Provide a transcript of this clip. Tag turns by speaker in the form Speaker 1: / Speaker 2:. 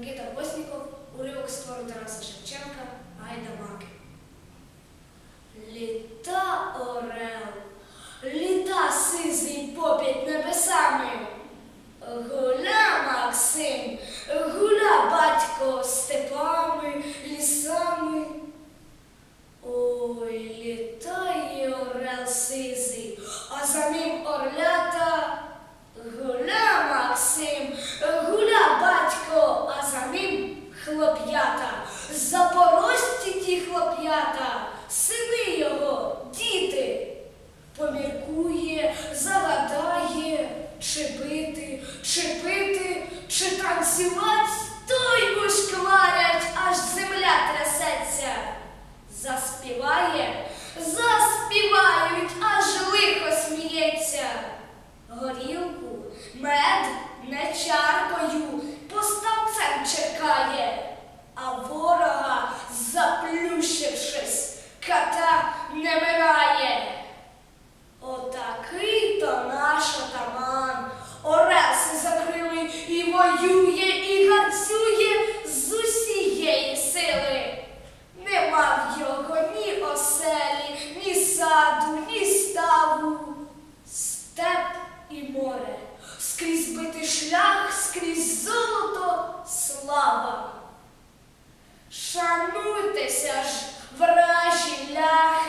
Speaker 1: Микита Посніков, уривок з твору Тараса Шевченка Айда Маки. Літа орел, літа сизий попід небесами. Гуля Максим, гуля батько степами, лісами. Ой, літає орел сизий. You want. Хвилюйтеся ж, вражі ляхи.